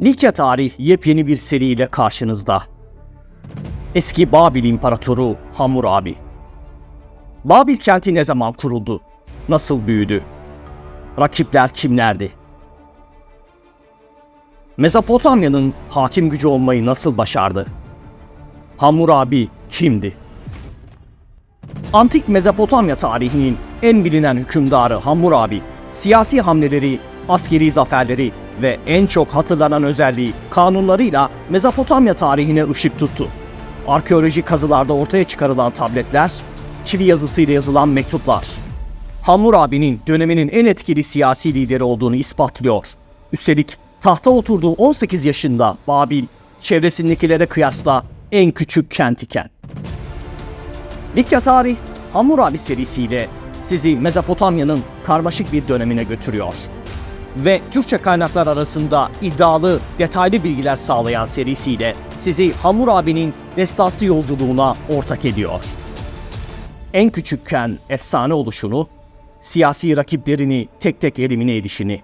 Likya Tarih yepyeni bir seriyle karşınızda. Eski Babil İmparatoru Hammurabi. Babil kenti ne zaman kuruldu? Nasıl büyüdü? Rakipler kimlerdi? Mezopotamya'nın hakim gücü olmayı nasıl başardı? Hammurabi kimdi? Antik Mezopotamya tarihinin en bilinen hükümdarı Hammurabi, siyasi hamleleri, askeri zaferleri ve en çok hatırlanan özelliği kanunlarıyla Mezopotamya tarihine ışık tuttu. Arkeolojik kazılarda ortaya çıkarılan tabletler, çivi yazısıyla yazılan mektuplar, Hammurabi'nin döneminin en etkili siyasi lideri olduğunu ispatlıyor. Üstelik tahta oturduğu 18 yaşında Babil, çevresindekilere kıyasla en küçük kent iken. Likya Tarih, Hammurabi serisiyle sizi Mezopotamya'nın karmaşık bir dönemine götürüyor. Ve Türkçe kaynaklar arasında iddialı, detaylı bilgiler sağlayan serisiyle sizi Hammurabi'nin destansı yolculuğuna ortak ediyor. En küçükken efsane oluşunu, siyasi rakiplerini tek tek elimine edişini,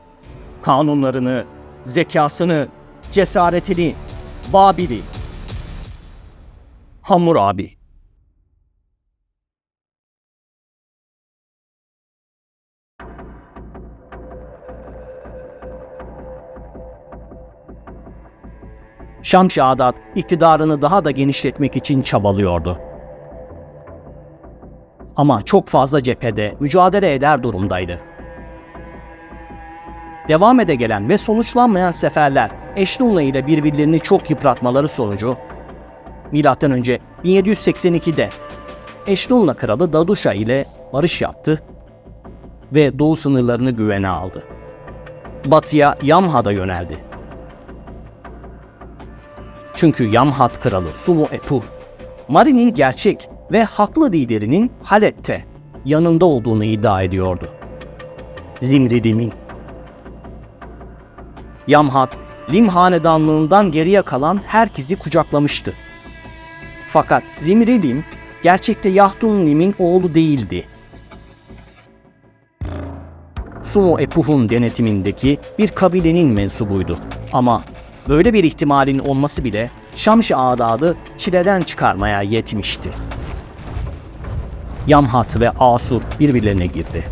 kanunlarını, zekasını, cesaretini, Babil'i, Hammurabi. Şamşi Adat iktidarını daha da genişletmek için çabalıyordu. Ama çok fazla cephede mücadele eder durumdaydı. Devam ede gelen ve sonuçlanmayan seferler Eşnunla ile birbirlerini çok yıpratmaları sonucu M.Ö. 1782'de Eşnunla kralı Daduşa ile barış yaptı ve doğu sınırlarını güvene aldı. Batıya Yamha'da yöneldi. Çünkü Yamhat kralı Sumu Epu, Mari'nin gerçek ve haklı liderinin Halep'te yanında olduğunu iddia ediyordu. Zimri Lim'in. Yamhat, Lim hanedanlığından geriye kalan herkesi kucaklamıştı. Fakat Zimri Lim, gerçekte Yahdun Lim'in oğlu değildi. Sumu Epuh'un denetimindeki bir kabilenin mensubuydu. Ama böyle bir ihtimalin olması bile Şamşi Ağdad'ı çileden çıkarmaya yetmişti. Yamhat ve Asur birbirlerine girdi.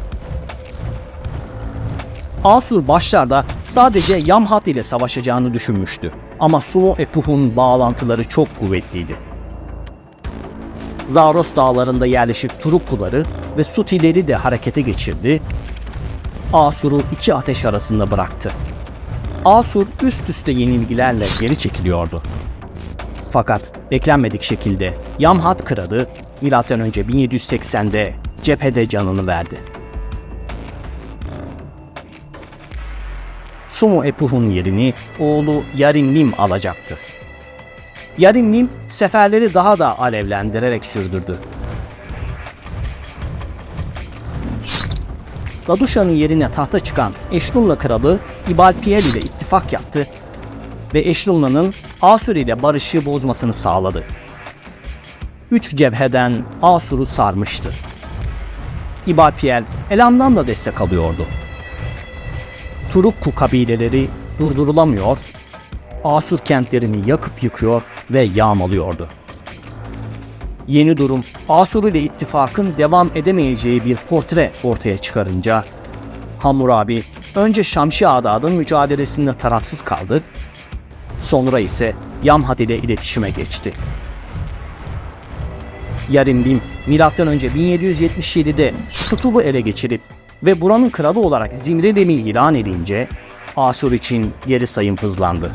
Asur başlarda sadece Yamhat ile savaşacağını düşünmüştü. Ama Sumo Epuh'un bağlantıları çok kuvvetliydi. Zaros dağlarında yerleşik Turukkuları ve Sutileri de harekete geçirdi. Asur'u iki ateş arasında bıraktı. Asur üst üste yenilgilerle geri çekiliyordu. Fakat beklenmedik şekilde Yamhat kralı M.Ö. 1780'de cephede canını verdi. Sumu Epuh'un yerini oğlu Yarimlim alacaktı. Yarimlim seferleri daha da alevlendirerek sürdürdü. Daduşa'nın yerine tahta çıkan Eşrunla kralı İbalpiyel ile ittifak yaptı ve Eşrunla'nın Asur ile barışı bozmasını sağladı. Üç cebheden Asur'u sarmıştı. İbalpiyel Elam'dan da destek alıyordu. Turukku kabileleri durdurulamıyor, Asur kentlerini yakıp yıkıyor ve yağmalıyordu. Yeni durum Asur ile ittifakın devam edemeyeceği bir portre ortaya çıkarınca Hammurabi önce Şamşi Adad'ın mücadelesinde tarafsız kaldı, sonra ise Yamhat ile iletişime geçti. Yarimlim M.Ö. 1777'de Tutub'u ele geçirip ve buranın kralı olarak Zimrilim'i ilan edince Asur için geri sayım hızlandı.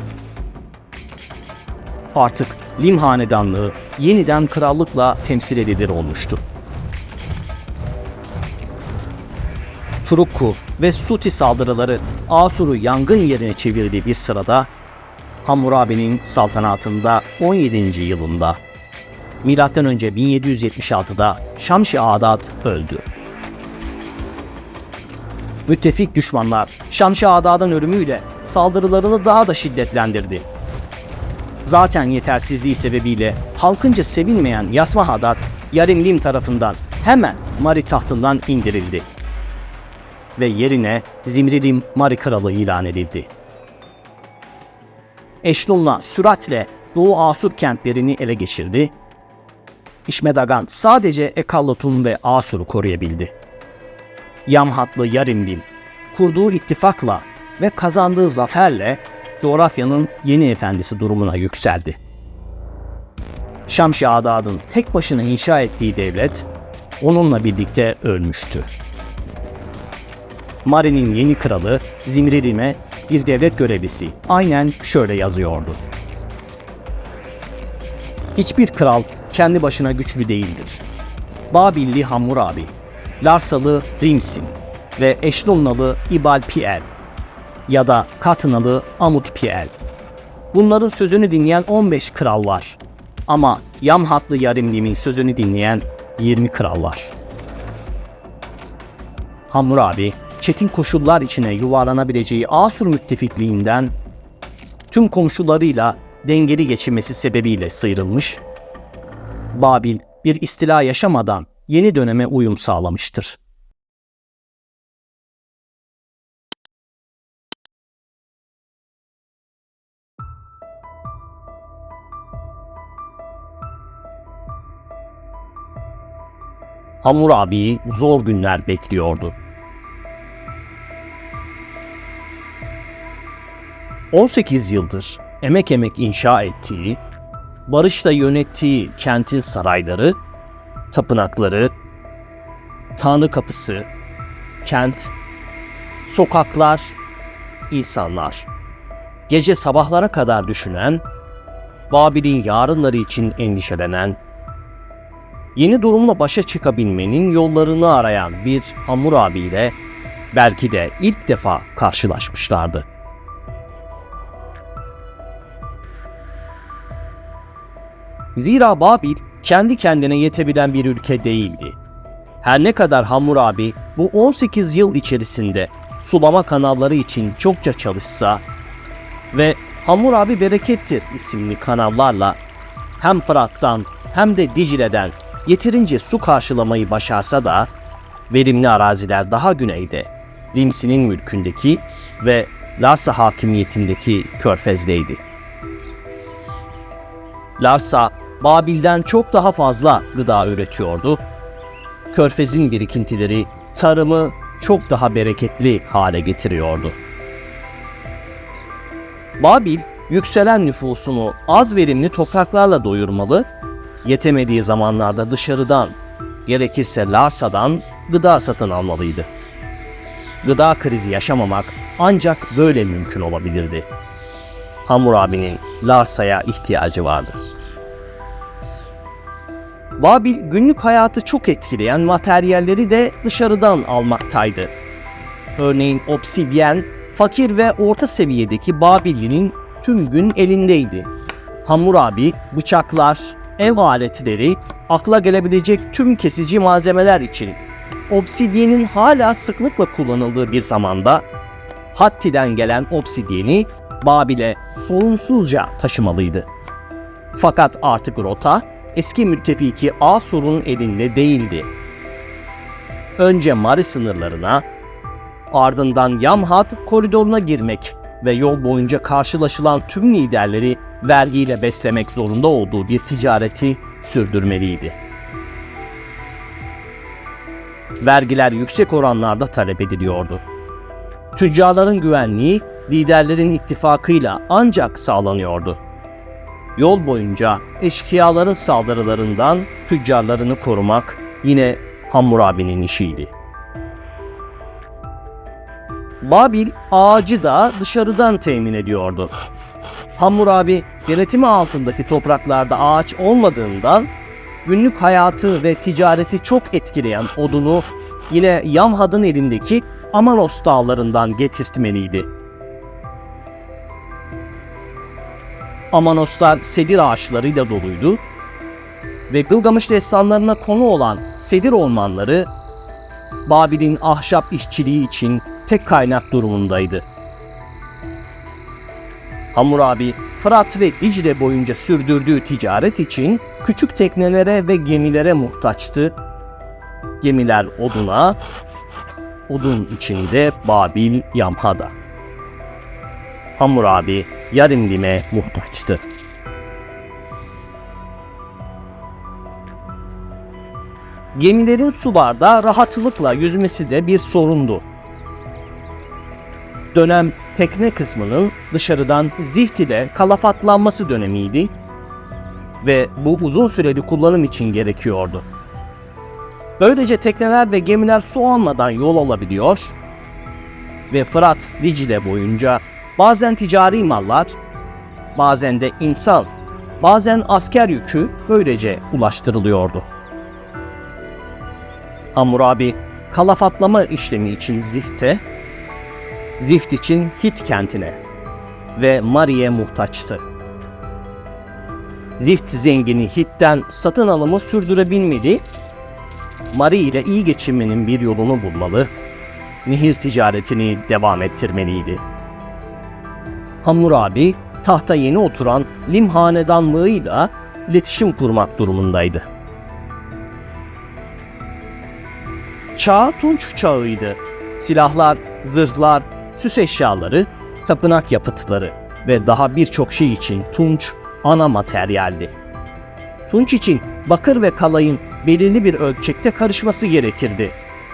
Artık Lim hanedanlığı yeniden krallıkla temsil edilir olmuştu. Turukku ve Suti saldırıları Asur'u yangın yerine çevirdiği bir sırada Hammurabi'nin saltanatında 17. yılında M.Ö. 1776'da Şamşi Adad öldü. Müttefik düşmanlar Şamşi Adad'ın ölümüyle saldırılarını daha da şiddetlendirdi. Zaten yetersizliği sebebiyle halkınca sevilmeyen Yasma Hadad, Yarimlim tarafından hemen Mari tahtından indirildi. Ve yerine Zimrilim Mari kralı ilan edildi. Eşlun'la süratle Doğu Asur kentlerini ele geçirdi. İşmedagan sadece Ekallotun ve Asur'u koruyabildi. Yamhatlı Yarimlim, kurduğu ittifakla ve kazandığı zaferle coğrafyanın yeni efendisi durumuna yükseldi. Şamşi Adad'ın tek başına inşa ettiği devlet onunla birlikte ölmüştü. Mari'nin yeni kralı Zimrilim'e bir devlet görevlisi aynen şöyle yazıyordu. Hiçbir kral kendi başına güçlü değildir. Babilli Hammurabi, Larsalı Rimsin ve Eşlunnalı İbal Piel ya da Katınalı Amut Piel. Bunların sözünü dinleyen 15 kral var. Ama Yamhatlı Yarimlim'in sözünü dinleyen 20 kral var. Hammurabi, çetin koşullar içine yuvarlanabileceği Asur müttefikliğinden tüm komşularıyla dengeli geçinmesi sebebiyle sıyrılmış, Babil bir istila yaşamadan yeni döneme uyum sağlamıştır. Hammurabi'yi zor günler bekliyordu. 18 yıldır emek emek inşa ettiği, barışla yönettiği kentin sarayları, tapınakları, Tanrı kapısı, kent, sokaklar, insanlar. Gece sabahlara kadar düşünen, Babil'in yarınları için endişelenen, yeni durumla başa çıkabilmenin yollarını arayan bir Hammurabi ile belki de ilk defa karşılaşmışlardı. Zira Babil kendi kendine yetebilen bir ülke değildi. Her ne kadar Hammurabi bu 18 yıl içerisinde sulama kanalları için çokça çalışsa ve Hammurabi Berekettir isimli kanallarla hem Fırat'tan hem de Dicle'den yeterince su karşılamayı başarsa da verimli araziler daha güneyde Rimsi'nin mülkündeki ve Larsa hakimiyetindeki körfezdeydi. Larsa, Babil'den çok daha fazla gıda üretiyordu. Körfez'in birikintileri tarımı çok daha bereketli hale getiriyordu. Babil, yükselen nüfusunu az verimli topraklarla doyurmalı, yetemediği zamanlarda dışarıdan, gerekirse Larsa'dan gıda satın almalıydı. Gıda krizi yaşamamak ancak böyle mümkün olabilirdi. Hammurabi'nin Larsa'ya ihtiyacı vardı. Babil günlük hayatı çok etkileyen materyalleri de dışarıdan almaktaydı. Örneğin obsidyen, fakir ve orta seviyedeki Babili'nin tüm gün elindeydi. Hammurabi, bıçaklar, ev aletleri, akla gelebilecek tüm kesici malzemeler için obsidyenin hala sıklıkla kullanıldığı bir zamanda Hatti'den gelen obsidyeni Babil'e sorunsuzca taşımalıydı. Fakat artık rota eski müttefiki Asur'un elinde değildi. Önce Mari sınırlarına, ardından Yamhat koridoruna girmek ve yol boyunca karşılaşılan tüm liderleri vergiyle beslemek zorunda olduğu bir ticareti sürdürmeliydi. Vergiler yüksek oranlarda talep ediliyordu. Tüccarların güvenliği liderlerin ittifakıyla ancak sağlanıyordu. Yol boyunca eşkıyaların saldırılarından tüccarlarını korumak yine Hammurabi'nin işiydi. Babil ağacı da dışarıdan temin ediyordu. Hammurabi yönetimi altındaki topraklarda ağaç olmadığından günlük hayatı ve ticareti çok etkileyen odunu yine Yamhad'ın elindeki Amanos dağlarından getirtmeliydi. Amanoslar sedir ağaçlarıyla doluydu ve Gılgamış destanlarına konu olan sedir ormanları Babil'in ahşap işçiliği için tek kaynak durumundaydı. Hammurabi, Fırat ve Dicle boyunca sürdürdüğü ticaret için küçük teknelere ve gemilere muhtaçtı. Gemiler oduna, odun içinde Babil Yamha'da. Hammurabi Yarimlim'e muhtaçtı. Gemilerin sularda rahatlıkla yüzmesi de bir sorundu. Dönem tekne kısmının dışarıdan zift ile kalafatlanması dönemiydi ve bu uzun süreli kullanım için gerekiyordu. Böylece tekneler ve gemiler su almadan yol alabiliyor ve Fırat, Dicle boyunca bazen ticari mallar, bazen de insan, bazen asker yükü böylece ulaştırılıyordu. Hammurabi kalafatlama işlemi için Zift'e, Zift için Hit kentine ve Mari'ye muhtaçtı. Zift zengini Hit'ten satın alımı sürdürebilmedi, Mari ile iyi geçinmenin bir yolunu bulmalı, nehir ticaretini devam ettirmeliydi. Hammurabi tahta yeni oturan Lim hanedanlığıyla iletişim kurmak durumundaydı. Çağ Tunç çağıydı. Silahlar, zırhlar, süs eşyaları, tapınak yapıtları ve daha birçok şey için tunç ana materyaldi. Tunç için bakır ve kalayın belirli bir ölçekte karışması gerekirdi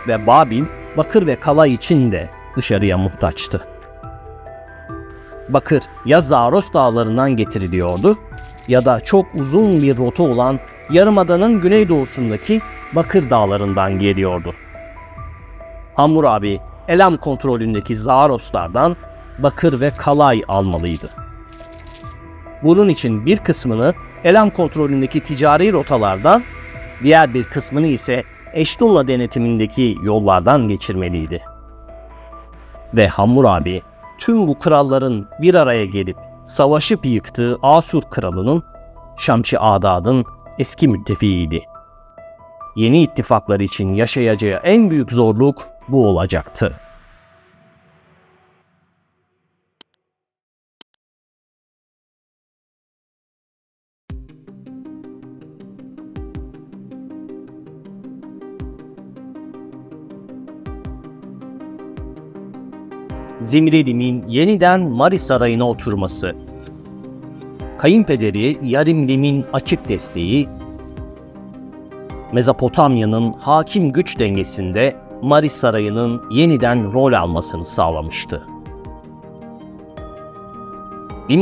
ve Babil bakır ve kalay için de dışarıya muhtaçtı. Bakır ya Zaros dağlarından getiriliyordu ya da çok uzun bir rota olan Yarımada'nın güneydoğusundaki Bakır dağlarından geliyordu. Hammurabi Elam kontrolündeki Zaroslardan bakır ve kalay almalıydı. Bunun için bir kısmını Elam kontrolündeki ticari rotalardan, diğer bir kısmını ise Eşdolla denetimindeki yollardan geçirmeliydi. Ve Hammurabi tüm bu kralların bir araya gelip savaşıp yıktığı Asur kralının Şamçı Adad'ın eski müttefiğiydi. Yeni ittifaklar için yaşayacağı en büyük zorluk bu olacaktı. Zimrilim'in yeniden Mari Sarayı'na oturması, kayınpederi Yarimlim'in açık desteği, Mezopotamya'nın hakim güç dengesinde Mari Sarayı'nın yeniden rol almasını sağlamıştı.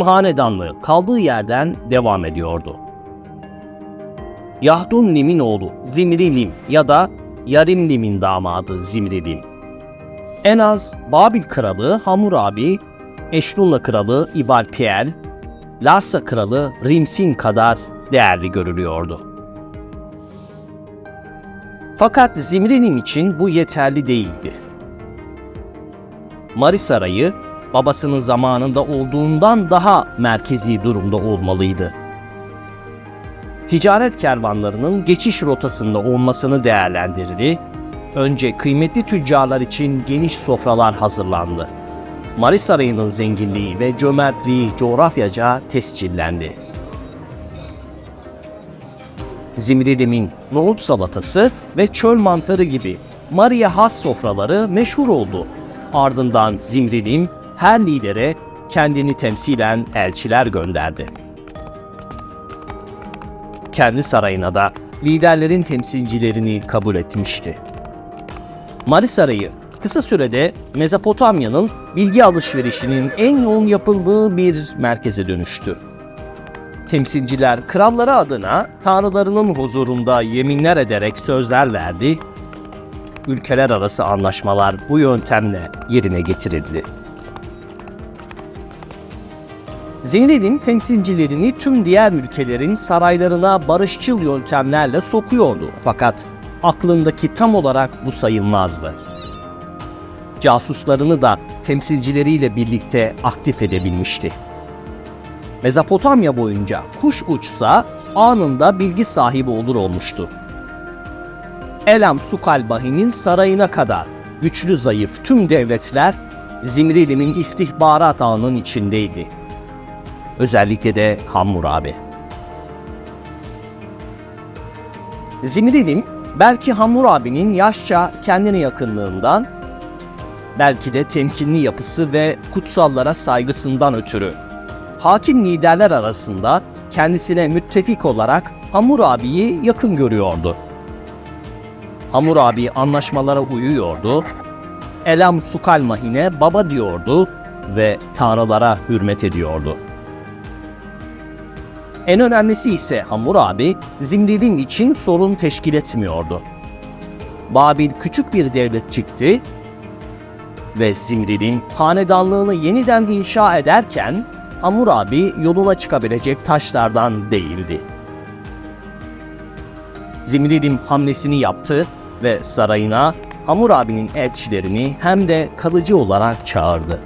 Hanedanlığı kaldığı yerden devam ediyordu. Yahdun Lim'in oğlu Zimri Lim ya da Yarim Lim'in damadı Zimri Lim. En az Babil kralı Hammurabi, Eşrunla kralı İbalpiel, Larsa kralı Rimsin kadar değerli görülüyordu. Fakat Zimrinim için bu yeterli değildi. Mari Sarayı, babasının zamanında olduğundan daha merkezi durumda olmalıydı. Ticaret kervanlarının geçiş rotasında olmasını değerlendirdi. Önce kıymetli tüccarlar için geniş sofralar hazırlandı. Mari Sarayı'nın zenginliği ve cömertliği coğrafyaca tescillendi. Zimrilim'in nohut salatası ve çöl mantarı gibi Maria has sofraları meşhur oldu. Ardından Zimrilim her lidere kendini temsilen elçiler gönderdi. Kendi sarayına da liderlerin temsilcilerini kabul etmişti. Mari Sarayı kısa sürede Mezopotamya'nın bilgi alışverişinin en yoğun yapıldığı bir merkeze dönüştü. Temsilciler kralları adına tanrılarının huzurunda yeminler ederek sözler verdi. Ülkeler arası anlaşmalar bu yöntemle yerine getirildi. Zeyne'nin temsilcilerini tüm diğer ülkelerin saraylarına barışçıl yöntemlerle sokuyordu. Fakat aklındaki tam olarak bu sayılmazdı. Casuslarını da temsilcileriyle birlikte aktif edebilmişti. Mezopotamya boyunca kuş uçsa anında bilgi sahibi olur olmuştu. Elam Sukalbahi'nin sarayına kadar güçlü zayıf tüm devletler Zimrilim'in istihbarat ağının içindeydi. Özellikle de Hammurabi. Zimrilim belki Hammurabi'nin yaşça kendine yakınlığından, belki de temkinli yapısı ve kutsallara saygısından ötürü hakim liderler arasında kendisine müttefik olarak Hammurabi'yi yakın görüyordu. Hammurabi anlaşmalara uyuyordu, Elam Sukalmahin'e baba diyordu ve tanrılara hürmet ediyordu. En önemlisi ise Hammurabi, Zimrilim için sorun teşkil etmiyordu. Babil küçük bir devlet çıktı ve Zimri'nin hanedanlığını yeniden inşa ederken Hammurabi yoluna çıkabilecek taşlardan değildi. Zimri'nin hamlesini yaptı ve sarayına Hammurabi'nin elçilerini hem de kalıcı olarak çağırdı.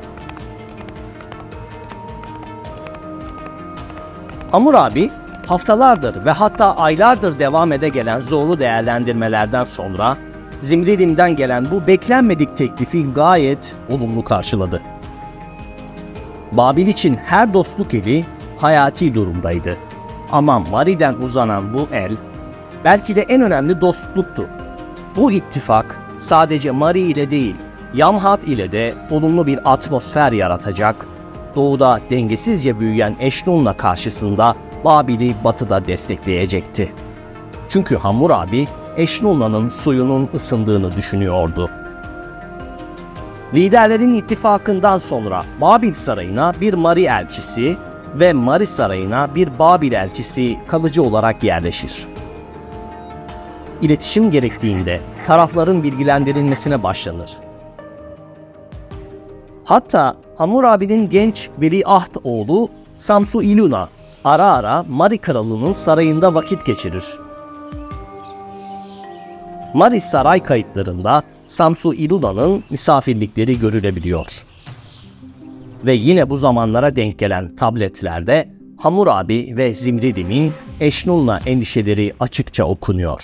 Hammurabi haftalardır ve hatta aylardır devam ede gelen zorlu değerlendirmelerden sonra Zimrilim'den gelen bu beklenmedik teklifi gayet olumlu karşıladı. Babil için her dostluk eli hayati durumdaydı. Ama Mari'den uzanan bu el belki de en önemli dostluktu. Bu ittifak sadece Mari ile değil, Yamhat ile de olumlu bir atmosfer yaratacak, doğuda dengesizce büyüyen Eşnun'la karşısında Babil'i batıda destekleyecekti. Çünkü Hammurabi, Eşnun'un suyunun ısındığını düşünüyordu. Liderlerin ittifakından sonra Babil Sarayı'na bir Mari elçisi ve Mari Sarayı'na bir Babil elçisi kalıcı olarak yerleşir. İletişim gerektiğinde tarafların bilgilendirilmesine başlanır. Hatta Hammurabi'nin genç veliaht oğlu Samsu İluna ara ara Mari Kralı'nın sarayında vakit geçirir. Mari saray kayıtlarında Samsu İluna'nın misafirlikleri görülebiliyor. Ve yine bu zamanlara denk gelen tabletlerde Hammurabi ve Zimridim'in Eşnun'la endişeleri açıkça okunuyor.